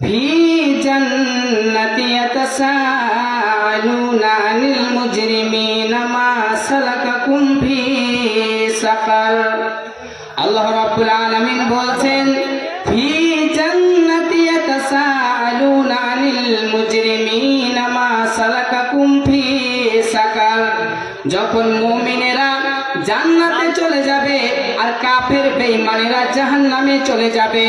في جنة يتساءلون عن المجرمين ما سلككم في سقر আল্লাহ রাব্বুল আলামিন বলছেন ফি জান্নাতি ইয়াতাসাআলুনা আনিল মুজরিমিনা মা সালাকাকুম ফি সাকার যখন মুমিনেরা জান্নাতে চলে যাবে আর কাফের বেঈমানেরা জাহান্নামে চলে যাবে।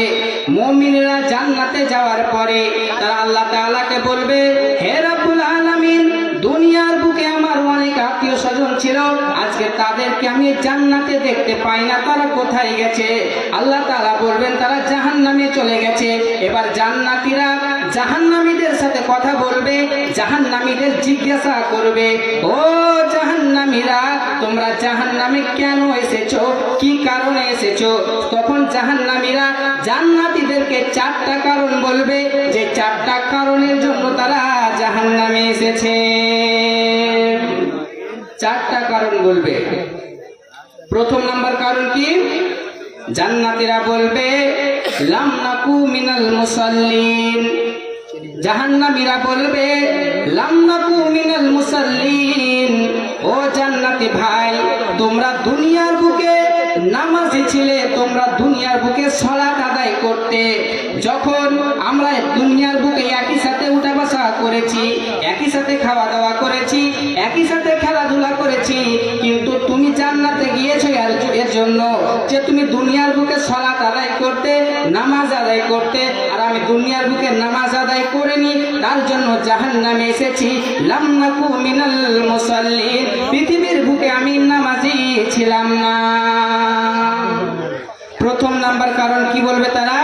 মমিনেরা জান্নাতে যাওয়ার পরে তারা আল্লাহ তাআলাকে বলবে, হে রাব্বুল আলামিন, দুনিয়ার আমি জান্নাতে দেখতে পাই না, তারা কোথায় গেছে? আল্লাহ তাআলা বলবেন, তারা জাহান্নামে চলে গেছে। এবার জান্নাতীরা জাহান্নামীদের সাথে কথা বলবে, জাহান্নামীদের জিজ্ঞাসা করবে, ও জাহান্নামীরা, তোমরা জাহান্নামে কেন এসেছ? কি কারণে এসেছ? তখন জাহান্নামীরা জান্নাতীদেরকে চারটা কারণ বলবে, যে চারটা কারণের জন্য তারা জাহান্নামে এসেছে। চারটা কারণ বলবে। প্রথম নাম্বার কারণ কি? জান্নাতীরা বলবে, লাম নাকু মিনাল মুসাল্লিন। জাহান্নামীরা বলবে, লাম নাকু মিনাল মুসাল্লিন। ও জান্নাতি ভাই, তোমরা দুনিয়ার বুকে নামাজি ছিলে, তোমরা দুনিয়ার বুকে সলাত আদায় করতে। যখন আমরা দুনিয়ার বুকে একই সাথে উঠা বসা করেছি, একই সাথে খাওয়া দাওয়া করেছি, একই সাথে খেলাধুলা করেছি, কিন্তু তুমি জান্নাতে জন্য যে তুমি দুনিয়ার বুকে সলাত আদায় করতে, নামাজ আদায় করতে, আর আমি দুনিয়ার বুকে নামাজ আদায় করিনি, তার জন্য জাহান নামে এসেছি মিনাল পৃথিবীর বুকে আমি নামাজি ছিলাম না। প্রথম নাম্বার কারণ কি বলবে তারা?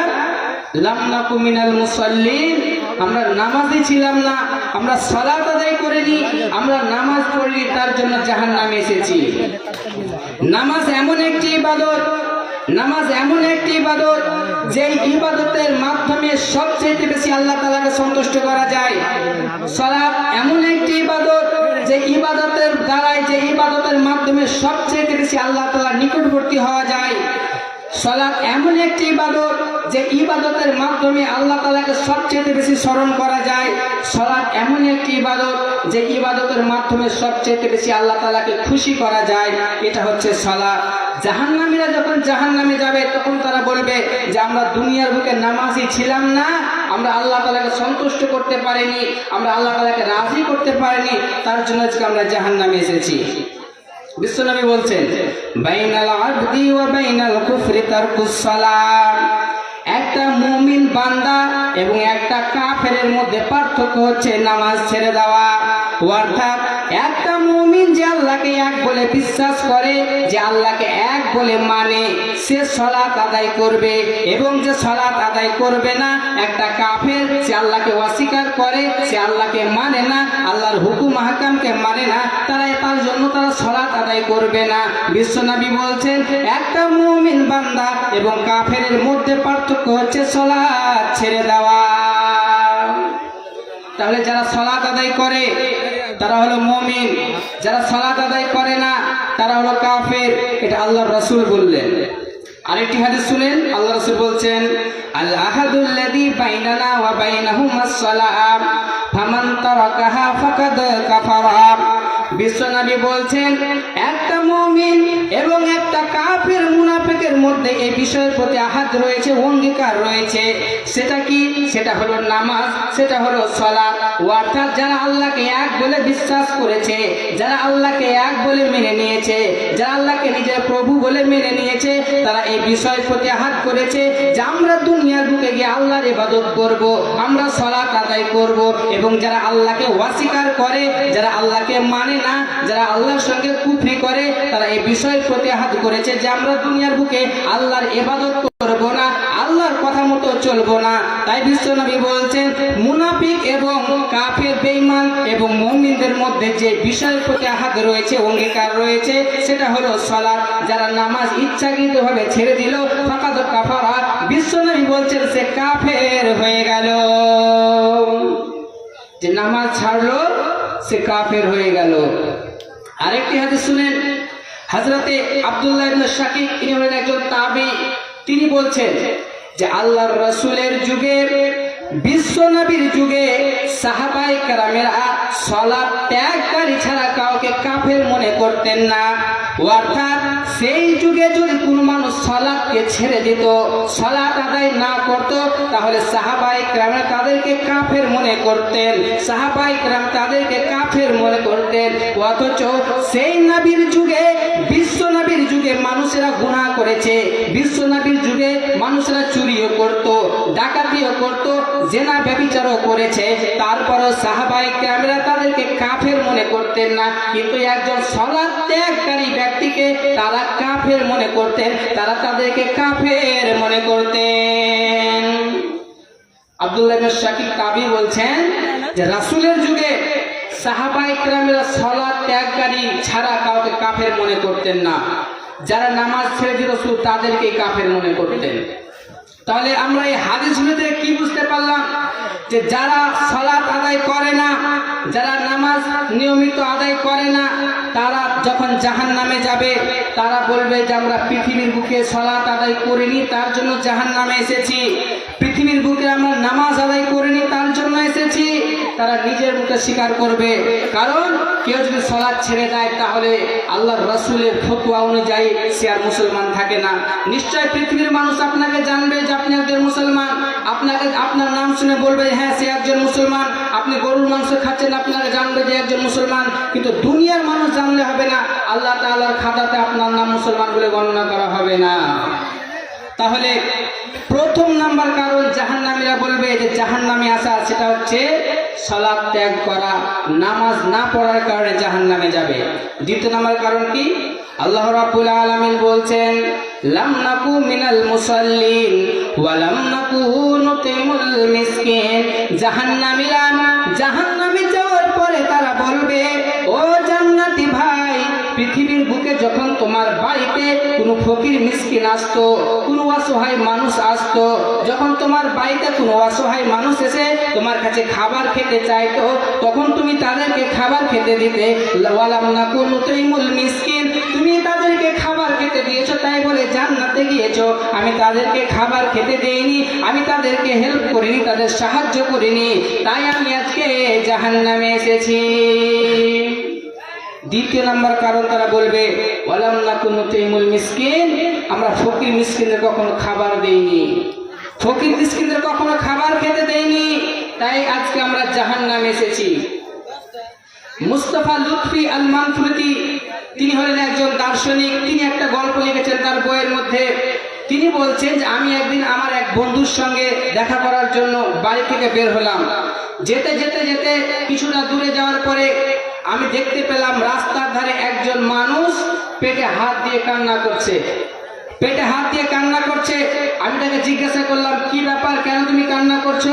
লামনাকু মিনাল মুসাল্লিন, আমরা নামাজই ছিলাম না, আমরা সলাত আদায় করিনি আমরা নামাজ পড়লি তার জন্য জাহান নামে এসেছি। নামাজ এমন একটি ইবাদত, নামাজ এমন একটি ইবাদত যে ইবাদতের মাধ্যমে সবচেয়ে বেশি আল্লাহ তালাকে সন্তুষ্ট করা যায়। সালাত এমন একটি ইবাদত, যে ইবাদতের দ্বারাই, যে ইবাদতের মাধ্যমে সবচেয়ে বেশি আল্লাহ তাআলার নিকটবর্তী হওয়া যায়। সালাত এমন একটি ইবাদত যে ইবাদতের মাধ্যমে আল্লাহ তালাকে সবচেয়ে বেশি স্মরণ করা যায়। সালাত এমন একটি ইবাদত যে ইবাদতের মাধ্যমে সবচেয়ে বেশি আল্লাহ তালাকে খুশি করা যায়। এটা হচ্ছে সালাত। জাহান্নামীরা যখন জাহান্নামে যাবে, তখন তারা বলবে যে, আমরা দুনিয়ার বুকে নামাজি ছিলাম না। আমরা আল্লাহ তালাকে সন্তুষ্ট করতে পারিনি। আমরা আল্লাহ তালাকে রাজি করতে পারিনি। তার জন্য আজকে আমরা জাহান্নামে এসেছি। বিশ্বনবী বলছেন, বাইনাল আবদি ওয়া বাইনাল কুফরি তারকুস সালাত। একটা মুমিন বান্দা এবং একটা কাফেরের মধ্যে পার্থক্য হচ্ছে নামাজ ছেড়ে দেওয়া। অর্থাৎ একটা মুমিন যে আল্লাহকে এক বলে বিশ্বাস করে, যে আল্লাহকে এক বলে মানে সে সলাত আদায় করবে এবং যে সলাত আদায় করবে না, একটা কাফের সে আল্লাহকে অস্বীকার করে, সে আল্লাহকে মানে না, আল্লাহর হুকুম হাকামকে মানে না, তারা তার জন্য তারা সলাত আদায় করবে না। বিশ্বনবী বলছেন, একটা মুমিন বান্দা এবং কাফের মধ্যে পার্থক্য হচ্ছে সলাত ছেড়ে দেওয়া। তাহলে যারা সলাত আদায় করে, তারা হলো মমিন। যারা সলাত আদায় করে না, তারা হলো কাফের। এটা আল্লাহ রসুল বললেন। আরেকটি হাদিস শুনেন, আল্লাহ রসুল বলছেন, আল আহাদুল্লাযী বাইনানা ওয়া বাইনাহুমাস সালাম ফামান তারাকাহা ফাকাদ কাফারা। বিশ্বনবী বলছেন, একটা মুমিন এবং একটা কাফের মুনাফেকের মধ্যে এই বিষয়ের প্রতি আহাত রয়েছে, অঙ্গীকার রয়েছে। সেটা কি? সেটা হলো নামাজ, সেটা হলো সলা অর্থাৎ যারা আল্লাহকে এক বলে বিশ্বাস করেছে, যারা আল্লাহকে এক বলে মেনে নিয়েছে, যারা আল্লাহকে নিজের প্রভু বলে মেনে নিয়েছে, তারা এই বিষয়ের প্রতি আহাত করেছে যে আমরা দুনিয়ার বুকে গিয়ে আল্লাহর ইবাদত করব, আমরা সলাৎ আদায় করব এবং যারা আল্লাহকে অস্বীকার করে, যারা আল্লাহকে মানে না, যারা আল্লাহর সঙ্গে কুফরি করে, তারা এই বিষয়ের প্রতি হাত করেছে যে আমরা দুনিয়ার বুকে আল্লাহর ইবাদত করব না, আল্লাহর কথা মতো চলবো না। তাই বিশ্বনবী বলছেন, মুনাফিক এবং কাফের, বেঈমান এবং মুমিনদের মধ্যে যে বিষয়ের প্রতি আহাত রয়েছে, অঙ্গীকার রয়েছে, সেটা হলো সলাৎ যারা নামাজ ইচ্ছাকৃতভাবে ছেড়ে দিল, ফাকাদ কাফারা। বিশ্বনবী বলছেন, সে কাফের হয়ে গেল। যে নামাজ ছাড়লো সে কাফের হয়ে গেল। আরেকটি হাতে শুনেন হাজরাতে আবদুল্লাহ ইবনে শাকিক তিনি হলেন একজন তাবি, তিনি বলছেন যে আল্লাহর রসুলের যুগে, বিশ্ব নবীর যুগে সাহাবাই কারামেরা সলা ত্যাগকারী ছাড়া কাউকে কাফের মনে করতেন না। অর্থাৎ সেই যুগে যদি কোনো মানুষ সলাদকে ছেড়ে দিত, সলাদ আদায় না করত, তাহলে সাহাবাই ক্রামে তাদেরকে কাফের মনে করতেন। সাহাবাই ক্রাম তাদেরকে কাফের মনে করতেন। অথচ সেই নবীর যুগে মানুষেরা গুণা করেছে বিশ্ব নবীর যুগে মানুষেরা চুরিও করত, ডাকাতিও করত, জেনা ব্যবিচারও করেছে, তারপরও সাহাবাই ক্যামেরা তাদেরকে কাফের মনে করতেন না। কিন্তু একজন সলাদ ত্যাগকারী ব্যক্তিকে তারা কাফের মনে করতেন, তারা তাদেরকে কাফের মনে করতেন। আব্দুল্লাহ শাকিব কাবি বলছেন যে, রাসূলের যুগে সাহাবাই কেরামেরা সলাৎ ত্যাগকারী ছাড়া কাউকে কাফের মনে করতেন না। যারা নামাজ ছেড়ে দিল শুধু তাদেরকেই কাফের মনে করতেন। তাহলে আমরা এই হাদিসগুলো থেকে কি বুঝতে পারলাম? যে যারা সলাৎ আদায় করে না, যারা নামাজ নিয়মিত আদায় করে না, তারা যখন জাহান নামে যাবে, তারা বলবে যে আমরা পৃথিবীর বুকে সলাৎ আদায় করিনি, তার জন্য জাহান নামে এসেছি। পৃথিবীর বুকে আমরা নামাজ আদায় করিনি, তার জন্য এসেছি। তারা নিজের মুখে স্বীকার করবে। কারণ কেউ যদি সলাদ ছেড়ে দেয়, তাহলে আল্লাহর রসুলের ফতুয়া অনুযায়ী সে আর মুসলমান থাকে না। নিশ্চয় পৃথিবীর মানুষ আপনাকে জানবে যে আপনি একজন মুসলমান। আপনাকে, আপনার নাম শুনে বলবে হ্যাঁ সে একজন মুসলমান। আপনি গরুর মাংস খাচ্ছেন আপনাকে জানবে যে একজন মুসলমান। কিন্তু দুনিয়ার মানুষ জানলে হবে না, আল্লাহ তাআলার খাতাতে আপনার নাম মুসলমান বলে গণনা করা হবে না। তাহলে প্রথম নাম্বার কারণ জাহান্নামীরা বলবে যে জাহান্নামে আসা, সেটা হচ্ছে সলাপ ত্যাগ করা, নামাজ না পড়ার কারণে জাহান্নামে যাবে। দ্বিতীয় নাম্বার কারণ কি? আল্লাহ রাব্বুল আলামিন বলছেন মিনাল জাহান্নামে যাওয়ার পরে তারা বলবে ভাই, পৃথিবীর বুকে যখন কোনো ফকির মিসকিন আসতো, কোনো অসহায় মানুষ আসতো। যখন তোমার বাড়িতে কোনো অসহায় মানুষ এসে তোমার কাছে খাবার খেতে চাইতো, তখন তুমি তাদেরকে খাবার খেতে দিতে। ওয়ালাম না কোনো তৈমুল মিসকিন, তুমি তাদেরকে খাবার খেতে দিয়েছ, তাই বলে জান্নাতে গিয়েছো। আমি তাদেরকে খাবার খেতে দেইনি, আমি তাদেরকে হেল্প করিনি, তাদের সাহায্য করিনি। তাই আমি আজকে জাহান্নামে এসেছি। দ্বিতীয় নাম্বার কারণ তারা বলবে, ওয়ালাম নাকুনু তাইমুল মিসকিন। আমরা ফকির মিসকিনদের কখনো খাবার দেইনি। ফকির মিসকিনদের কখনো খাবার খেতে দেইনি। তাই আজকে আমরা জাহান্নামে এসেছি। মুস্তফা লুৎফি আল মানফুরতি তিনি হলেন একজন দার্শনিক। তিনি একটা গল্প লিখেছেন তার বইয়ের মধ্যে। তিনি বলছেন যে, আমি একদিন আমার এক বন্ধুর সঙ্গে দেখা করার জন্য বাড়ি থেকে বের হলাম। যেতে যেতে যেতে কিছুটা দূরে যাওয়ার পরে আমি দেখতে পেলাম রাস্তার ধারে একজন মানুষ পেটে হাত দিয়ে কান্না করছে। পেটে হাত দিয়ে কান্না করছে। আমি তাকে জিজ্ঞাসা করলাম, কি ব্যাপার? কেন তুমি কান্না করছ?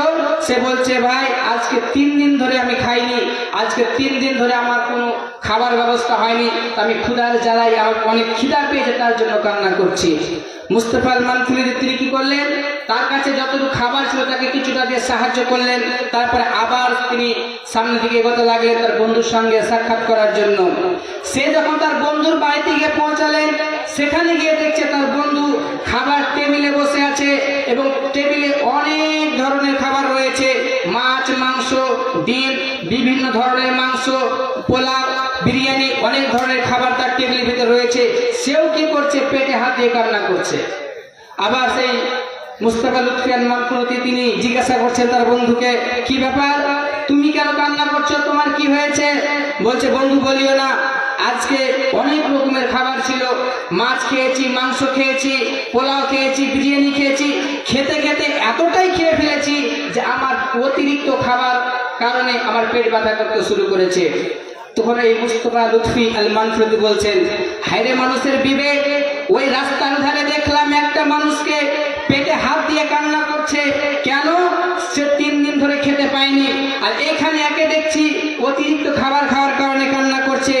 সে বলছে, ভাই, আজকে তিন দিন ধরে আমি খাইনি। আজকে তিন দিন ধরে আমার কোনো খাবার ব্যবস্থা হয়নি। আমি ক্ষুধার জ্বালাই আমার অনেক খিদা পেয়েছে, তার জন্য কান্না করছি। মুস্তফা আল মানফুলি তিনি কি করলেন? তার কাছে যতটুকু খাবার ছিল, তাকে কিছুটা দিয়ে সাহায্য করলেন। তারপরে আবার তিনি সামনের দিকে এগোতে লাগলেন তার বন্ধুর সঙ্গে সাক্ষাৎ করার জন্য। সে যখন তার বন্ধুর বাড়িতে গিয়ে পৌঁছালেন, সেখানে গিয়ে দেখছে তার বন্ধু, খাবার টেবিলে বসে আছে এবং টেবিলে অনেক ধরনের খাবার রয়েছে। মাছ, মাংস, ডিম, বিভিন্ন ধরনের মাংস, পোলাও, বিরিয়ানি, অনেক ধরনের খাবার তার টেবিলের ভিতরে রয়েছে। সেও কি করছে? পেটে হাত দিয়ে কান্না করছে। আবার সেই মুস্তাফা লুৎফিয়ান মানফুরতি তিনি জিজ্ঞাসা করছেন তার বন্ধুকে, কি ব্যাপার? তুমি কেন কান্না করছ? তোমার কি হয়েছে? বলছে, বন্ধু, বলিও না। আজকে অনেক রকমের খাবার ছিল। মাছ খেয়েছি, মাংস খেয়েছি, পোলাও খেয়েছি, বিরিয়ানি খেয়েছি। খেতে খেতে এতটাই খেয়ে ফেলেছি যে আমার অতিরিক্ত খাবার কারণে আমার পেট ব্যথা করতে শুরু করেছে। তখন এই মুস্তফা লুৎফি আল মানফরদি বলছেন, হায়রে মানুষের বিবেক, ওই রাস্তার ধারে দেখলাম একটা মানুষকে পেটে হাত দিয়ে কান্না করছে। কেন? সে তিন দিন ধরে খেতে পায়নি আর এখানে একে দেখছি অতিরিক্ত খাবার খাওয়ার কারণে কান্না করছে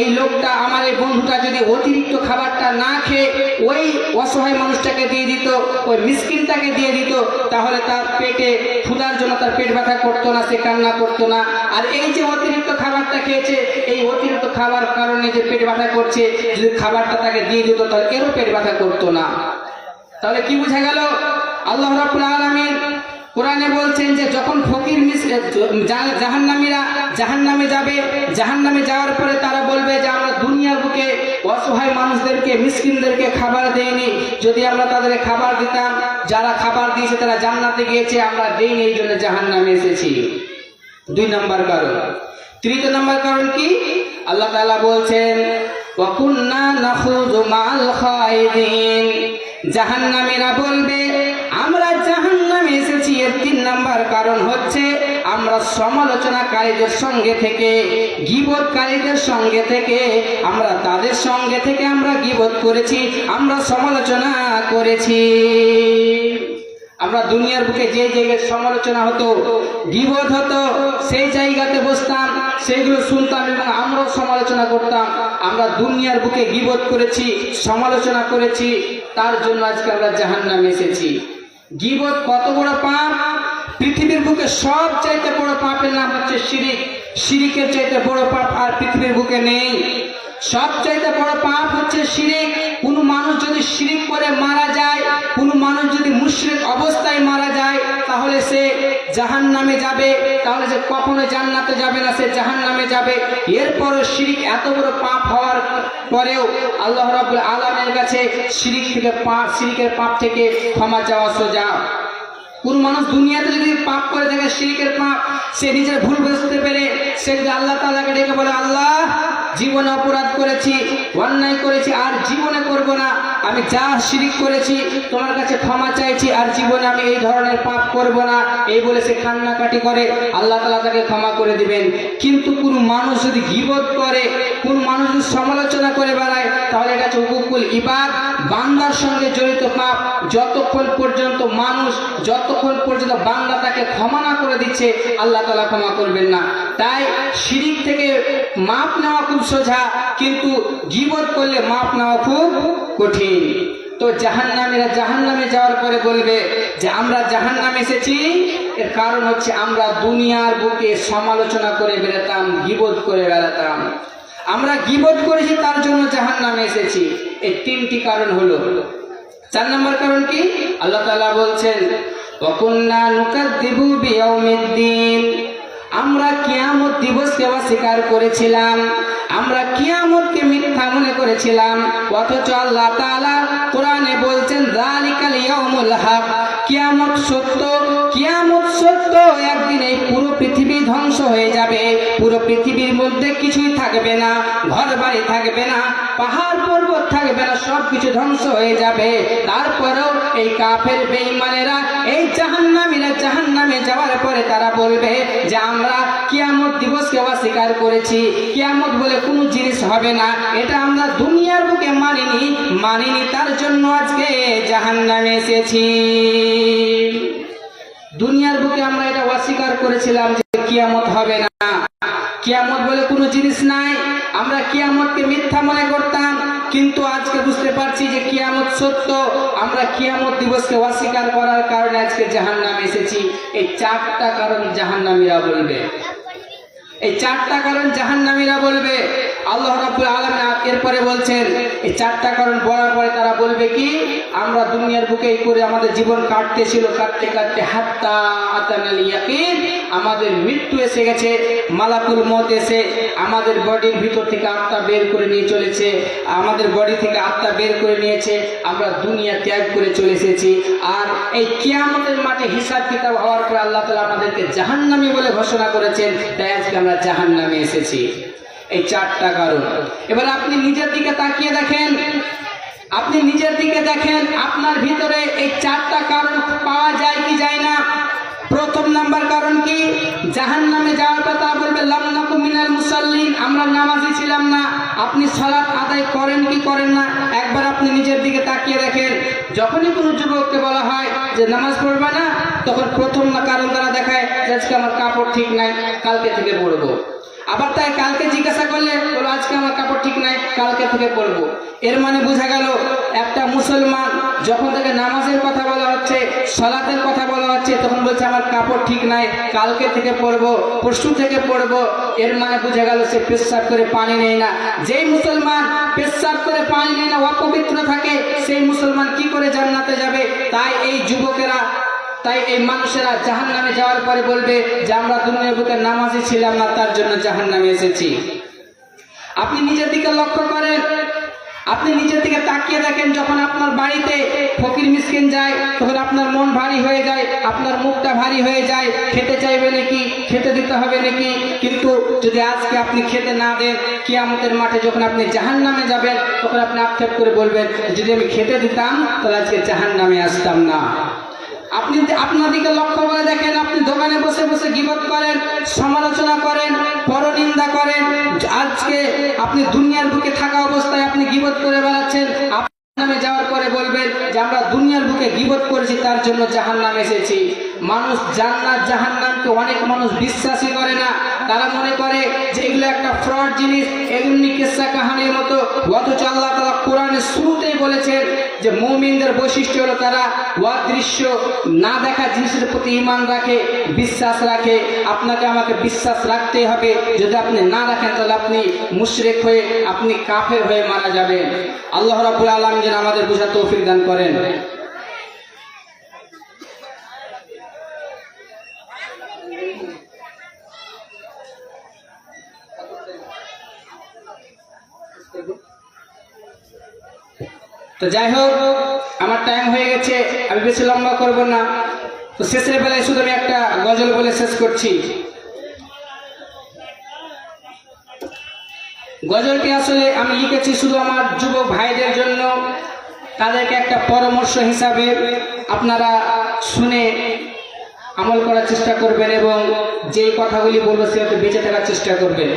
এই লোকটা আমার এই বন্ধুটা যদি অতিরিক্ত খাবারটা না খেয়ে ওই অসহায় মানুষটাকে দিয়ে দিত, ওই মিসকিনটাকে দিয়ে দিত, তাহলে তার পেটে ক্ষুধার জন্য তার পেট ব্যথা করতো না, সে কান্না করতো না। আর এই যে অতিরিক্ত খাবারটা খেয়েছে, এই অতিরিক্ত খাবার কারণে যে পেট ব্যথা করছে, যদি খাবারটা তাকে দিয়ে দিত, তাহলে এরও পেট ব্যথা করতো না। তাহলে কি বোঝা গেল? আল্লাহ রাব্বুল আলামিন কোরআনে বলছেন যে যখন ফকির জাহান্নামীরা জাহান্নামে যাবে, জাহান্নামে যাওয়ার পরে তারা বলবে যে আমরা দুনিয়ার বুকে অসহায় মানুষদেরকে, মিসকিনদেরকে খাবার দেইনি। যদি আমরা তাদের খাবার দিতাম, যারা খাবার দিয়েছে তারা জান্নাতে গিয়েছে, আমরা দেইনি এই জন্য জাহান্নামে এসেছি। দুই নম্বর কারণ। তৃতীয় নম্বর কারণ কি? আল্লাহ তাআলা বলছেন খায়দিন। জাহান্নামীরা বলবে, আমরা জাহান্নামে এসেছি এর তিন নাম্বার কারণ হচ্ছে আমরা সমালোচনাকারীদের সঙ্গে থেকে, গিবতকারীদের সঙ্গে থেকে, আমরা তাদের সঙ্গে থেকে আমরা গিবত করেছি, আমরা সমালোচনা করেছি। আমরা দুনিয়ার বুকে যে জায়গায় সমালোচনা হতো, গিবত হতো, সেই জায়গাতে বসতাম সেইগুলো শুনতাম এবং আমরাও সমালোচনা করতাম। আমরা দুনিয়ার বুকে গিবত করেছি, সমালোচনা করেছি, তার জন্য আজকে আমরা জাহান্নামে এসেছি। গিবত কত বড় পাপ? পৃথিবীর বুকে সব চাইতে বড় পাপের নাম হচ্ছে সিরিক সিরিকের চাইতে বড় পাপ আর পৃথিবীর বুকে নেই। সব চাইতে বড় পাপ হচ্ছে শিরিক। কোন মানুষ যদি শিরিক করে মারা যায়, কোন মানুষ যদি মুশরিক অবস্থায় মারা যায়, তাহলে সে জাহান নামে যাবে, তাহলে সে কখনো জান্নাতে যাবে না, সে জাহান নামে যাবে। এরপরও শিরিক এত বড় পাপ হওয়ার পরেও আল্লাহ রাব্বুল আলামিনের কাছে শিরিক থেকে পাপ শিরিকের পাপ থেকে ক্ষমা চাওয়া সোজা। কোন মানুষ দুনিয়াতে যদি পাপ করে থাকে শিরিকের পাপ, সে নিজের ভুল বুঝতে পেরে, সে যদি আল্লাহ তালাকে ডেকে বলে, আল্লাহ জীবনে অপরাধ করেছি অন্যায় করেছি আর জীবনে করব না। আমি যা শিরিক করেছি, তোমার কাছে ক্ষমা চাইছি আর জীবনে আমি এই ধরনের পাপ করব না। এই বলে সে কান্নাকাটি করে, আল্লাহ তাআলা তাকে ক্ষমা করে দিবেন। কিন্তু কোন মানুষ যদি গিবত করে, কোন মানুষ যদি সমালোচনা করে বেড়ায়, তাহলে এটা হচ্ছে হুকুকুল ইবাদ। বান্দার সঙ্গে জড়িত পাপ, যতক্ষণ পর্যন্ত মানুষ, যতক্ষণ পর্যন্ত বান্দা তাকে ক্ষমা না করে দিচ্ছে, আল্লাহ তালা ক্ষমা করবেন না। তাই শিরিক থেকে মাপ নেওয়া খুব সোজা, কিন্তু গিবত করলে মাপ নেওয়া খুব কঠিন। তো জাহান নামীরা জাহান নামে যাওয়ার পরে বলবে যে আমরা জাহান নামে এসেছি। এর কারণ হচ্ছে আমরা দুনিয়ার বুকে সমালোচনা করে বেড়াতাম, গিবত করে বেড়াতাম। আমরা গিবত করেছি, তার জন্য জাহান নামে এসেছি। এই তিনটি কারণ হলো। চার নম্বর কারণ কি? আল্লাহ তাআলা বলছেন ওয়াকুন্না নুকাদ্দিবু বিয়াউমিদ্দিন। আমরা কিয়ামত দিবসকে স্বীকার করেছিলাম। আমরা কিয়ামতকে মিথ্যা করেছিলাম। অথচ আল্লাহ তাআলা কোরআনে বলছেন জালিকাল ইয়াউমুল হক। কিয়ামত সত্য কিয়ামত সত্য, একদিন এই পুরো পৃথিবী ধ্বংস হয়ে যাবে। পুরো পৃথিবীর মধ্যে কিছুই থাকবে না ঘর বাড়ি থাকবে না, পাহাড় পর্বত থাকবে না সব কিছু ধ্বংস হয়ে যাবে। তারপরেও এই কাফের বেঈমানেরা এই জাহান্নামীরা জাহান্নামে যাওয়ার পরে তারা বলবে যে, আমরা কিয়ামত দিবসকে অস্বীকার করেছি। কিয়ামত বলে কোনো জিনিস হবে না। এটা আমরা দুনিয়ার বুকে মানিনি মানিনি তার জন্য আজকে জাহান্নামে এসেছি। দুনিয়ার বুকে আমরা এটা অস্বীকার করেছিলাম যে কিয়ামত হবে না। কিয়ামত বলে কোনো জিনিস নাই। আমরা কিয়ামতকে মিথ্যা মনে করতাম, কিন্তু আজকে বুঝতে পারছি যে কিয়ামত সত্য। আমরা কিয়ামত দিবসকে অস্বীকার করার কারণে আজকে জাহান্নামে এসেছি। এই চারটা কারণ জাহান্নামীরা বলবে। এই চারটা কারণ জাহান্নামীরা বলবে। আল্লাহ রাব্বুল আলামিন এরপরে বলছেন, এই চারটা কারণ বলার পরে তারা বলবে কি, আমরা দুনিয়ার বুকে এই করে আমাদের জীবন কাটতেছিল, কাটতে কাটতে হাত্তা আতানাল ইয়াকিন, আমাদের মৃত্যু এসে গেছে, মালাকুল মত এসে আমাদের বডির ভিতর থেকে আত্মা বের করে নিয়ে চলেছে, আমাদের বডি থেকে আত্মা বের করে নিয়েছে, আমরা দুনিয়া ত্যাগ করে চলে এসেছি। আর এই কিয়ামতের মাঠে হিসাব কিতাব হওয়ার পর আল্লাহ তালা আমাদেরকে জাহান্নামী বলে ঘোষণা করেছেন, তাই আজকে আমরা জাহান্নামে এসেছি। এই চারটা কারণ। এবার আপনি নিজের দিকে তাকিয়ে দেখেন। আপনি নিজের দিকে দেখেন, আপনার ভিতরে এই চারটা কারণ পাওয়া যায় কি যায় না। প্রথম নাম্বার কারণ কি? জাহান নামে যাওয়ার কথা বলবে লামনাকু মিনাল মুসাল্লিন, আমরা নামাজি ছিলাম না। আপনি সালাত আদায় করেন কি করেন না, একবার আপনি নিজের দিকে তাকিয়ে দেখেন। যখনই কোনো যুবককে বলা হয় যে নামাজ পড়বে না, তখন প্রথম না কারণ তারা দেখায় আজকে আমার কাপড় ঠিক নাই, কালকে থেকে পড়ব। আবার তাই কালকে জিজ্ঞাসা করলে, বলো আজকে আমার কাপড় ঠিক নাই, কালকে থেকে পড়ব এর মানে বোঝা গেল, একটা মুসলমান যখন তাকে নামাজের কথা বলা হচ্ছে, সলাতের কথা বলা হচ্ছে, তখন বলছে, আমার কাপড় ঠিক নাই, কালকে থেকে পরবো, পরশু থেকে পরবো। এর মানে বুঝে গেল, সে পেশাব করে পানি নেই না। যেই মুসলমান পেশাব করে পানি নেই না, অপবিত্র থাকে, সেই মুসলমান কি করে জান্নাতে যাবে? তাই এই যুবকেরা তাই এই মানুষেরা জাহান নামে যাওয়ার পরে বলবে যে আমরা দুনিয়ার বুকে নামাজি ছিলাম না, তার জন্য জাহান নামে এসেছি। আপনি নিজের দিকে লক্ষ্য করেন। আপনি নিজের দিকে তাকিয়ে দেখেন, যখন আপনার বাড়িতে ফকির মিসকিন যায়, তখন আপনার মন ভারী হয়ে যায়, আপনার মুখটা ভারী হয়ে যায়। খেতে চাইবে নাকি? খেতে দিতে হবে নাকি? কিন্তু যদি আজকে আপনি খেতে না দেন, কিয়ামতের মাঠে যখন আপনি জাহান নামে যাবেন, তখন আপনি আক্ষেপ করে বলবেন, যদি আমি খেতে দিতাম, তাহলে আজকে জাহান নামে আসতাম না। আপনি আপনার দিকে লক্ষ্য করে দেখেন, আপনি দোকানে বসে বসে গিবত করেন, সমালোচনা করেন, পরনিন্দা করেন, আজকে আপনি দুনিয়ার বুকে থাকা অবস্থায় আপনি গিবত করে বেড়াচ্ছেন, আপনার নামে যাওয়ার পরে বলবেন যে আমরা দুনিয়ার বুকে গিবত করেছি, তার জন্য জাহান নাম এসেছি। মানুষ জান্নাত জাহান নামকে অনেক মানুষ বিশ্বাসই করে না। তারা মনে করে যে এগুলো একটা ফ্রড জিনিস, এমনি কেসা কাহানির মতো। অথচ আল্লাহ তালা কোরআনের শুরুতেই বলেছেন যে মৌমিনদের বৈশিষ্ট্য হলো তারা অদৃশ্য, না দেখা জিনিসের প্রতি ইমান রাখে, বিশ্বাস রাখে। আপনাকে আমাকে বিশ্বাস রাখতেই হবে। যদি আপনি না রাখেন, তাহলে আপনি মুশরেক হয়ে, আপনি কাফের হয়ে মারা যাবেন। আল্লাহ রাবুল আলম যেন আমাদের বোঝা তৌফিক দান করেন। তো যাই হোক আমার টাইম হয়ে গেছে, আমি বেশি লম্বা করব না। তো শেষের বেলায় শুধু আমি একটা গজল বলে শেষ করছি। গজলটি আসলে আমি লিখেছি শুধু আমার যুবক ভাইদের জন্য। তাদেরকে একটা পরামর্শ হিসাবে আপনারা শুনে আমল করার চেষ্টা করবেন এবং যেই কথাগুলি বলব সেটা বেঁচে থাকার চেষ্টা করবেন।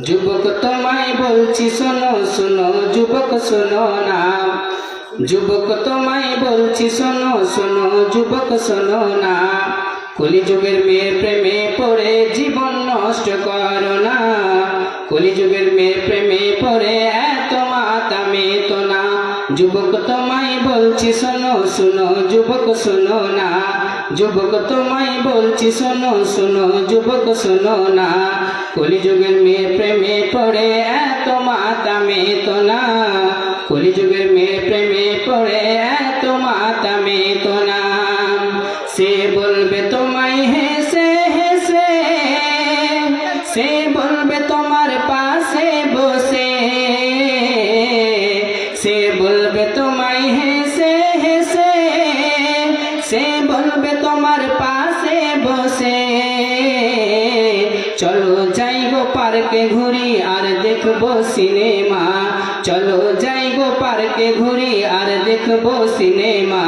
যুবক তোমায় বলছি শোনো শোনো, যুবক শোনো না। যুবক তোমায় বলছি শোনো শোনো, যুবক শোনো না। কলিযুগের মেয়ে প্রেমে পড়ে জীবন নষ্ট করো না। কলিযুগের মেয়ে প্রেমে পড়ে এত মাতা মেতো না। যুবক তোমায় বলছি শোনো শোনো, যুবক শোনো না। যুবক তোমায় বলছি শোনো শোনো, যুবক শোনো না। কলিযুগের মেয়ে প্রেমে পড়ে, এত মাতা মেত না কলিযুগের মেয়ে প্রেমে পড়ে, এত মাতা মেত না দেখব সিনেমা। চলো যাই গো পার্কে ঘুরি আর দেখব সিনেমা।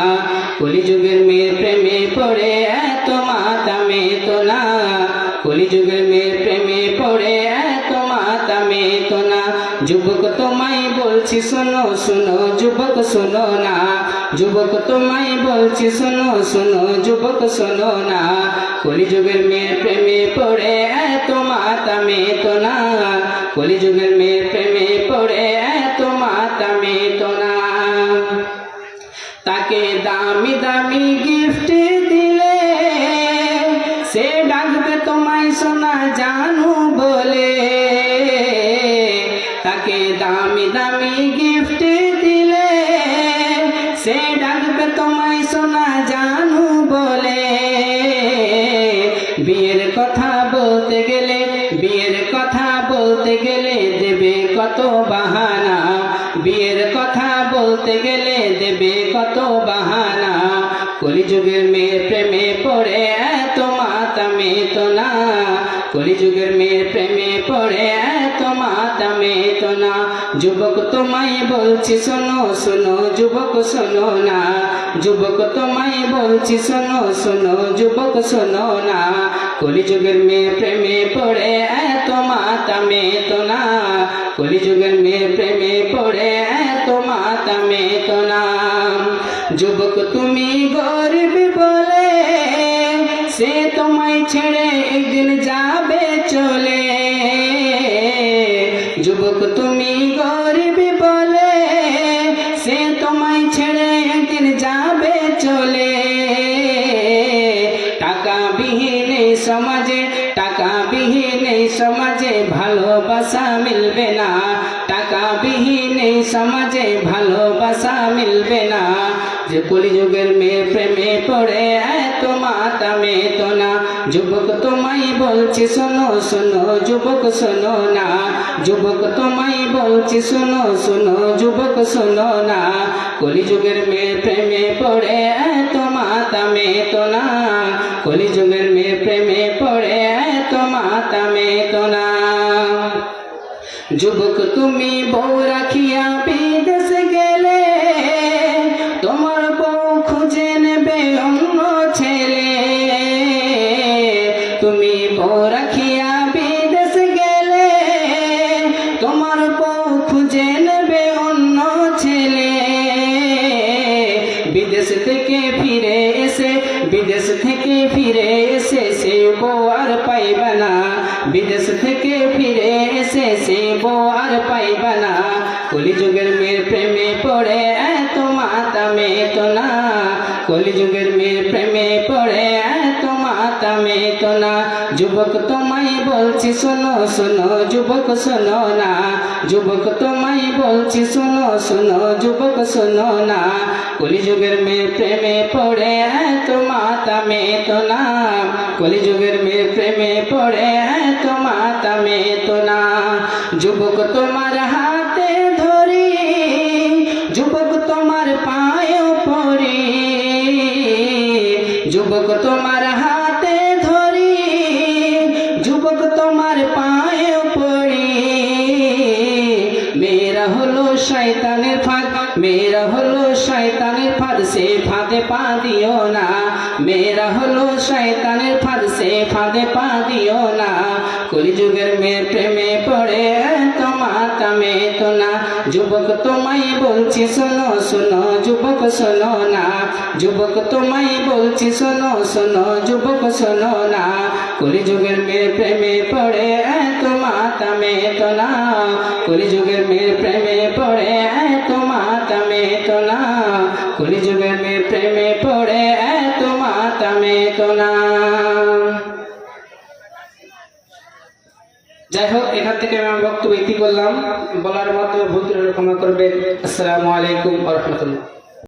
কলিযুগের মেয়ের প্রেমে পড়ে এত মাতা মেতো না কলিযুগের মেয়ের প্রেমে পড়ে এত মাতা মেতো না যুবক তোমায় বলছি শোনো শোনো, যুবক শোনো না। যুবক তোমায় বলছি শোনো শোনো, যুবক শোনো না। কলিযুগের মেয়ের প্রেমে পড়ে এত মাতা মেতো না। কলিযুগের মেয়ের প্রেমে পড়ে এত মাতা মেতো না। তাকে দামি দামি গিফট দিলে সে ডাকবে তোমায় শোনা জানু বলে। দামি গিফট দিলে, সে ডাকবে তোমায় সোনা জানু বলে। বিয়ের কথা বলতে গেলে, বিয়ের কথা বলতে গেলে দেবে কত বাহানা। বিয়ের কথা বলতে গেলে দেবে কত বাহানা। কলিযুগের মেয়ে প্রেমে পড়ে এত মাতা মেতো না কলিযুগের মেয়ে প্রেমে পড়ে মেতো না যুবক তোমায় বলছি শোনো শোনো, যুবক শোনো না। যুবক তোমায় বলছি শোনো শোনো, যুবক শোনো না। কলিযুগের মেয়ে প্রেমে পড়ে এত মাতা মেতো না কলিযুগের মেয়ে প্রেমে পড়ে এত মাতা মেতো না যুবক তুমি গরিব বলে, সে তোমায় ছেড়ে একদিন যাবে চলে। লোক তুমি গরিবি বলে, সে তোমায় ছেড়ে একদিন যাবে চলে। টাকা বিহীন সমাজে টাকা বিহীন সমাজে ভালোবাসা মিলবে না। টাকা বিহীন সমাজে ভালোবাসা মিলবে না। যে কলিযুগের বলছি শোনো শোনো, যুবক শোনো না। যুবক তোমায় বলছি শোনো শোনো, যুবক শোনো না। কলিযুগের মেয়ে প্রেমে পড়ে এত মাতা মেতো না। কলিযুগের মেয়ে প্রেমে পড়ে এত মাতা মেতো না। যুবক তুমি বউ রাখিয়া বিদেশ যুবক তোমায় বলছি, শোনো শোনো, যুবক, শোনো না। যুবক তোমায় বলছি, শোনো শোনো, যুবক, শোনো না। কলিযুগের মেয়ে প্রেমে পড়ে এত মাতা মেতো না। কলিযুগের মেয়ে প্রেমে পড়ে এত মাতা মেতো না। যুবক তোমার মেয়েরা হলো শয়তানের ফাঁদ ফাঁদে পা দিও না। কলিযুগের মেয়ে প্রেমে পড়ে মাতা মেতো না। যুবক তোমায় বলছি, শোনো শোনো, যুবক, শোনো না। যুবক তোমায় বলছি, শোনো শোনো, যুবক, শোনো না। কলিযুগের মেয়ে প্রেমে পড়ে মাতা মেতো না। কলিযুগের মেয়ে প্রেমে পড়ে মাতা মেতো না। কলিযুগের মেয়ে প্রেমে পড়ে না যাই হোক, এখান থেকে আমি বক্তব্য ইতি করলাম। বলার মতো ভুল ক্ষমা করবেন। আসসালামু আলাইকুম রহমতুল্লাহ।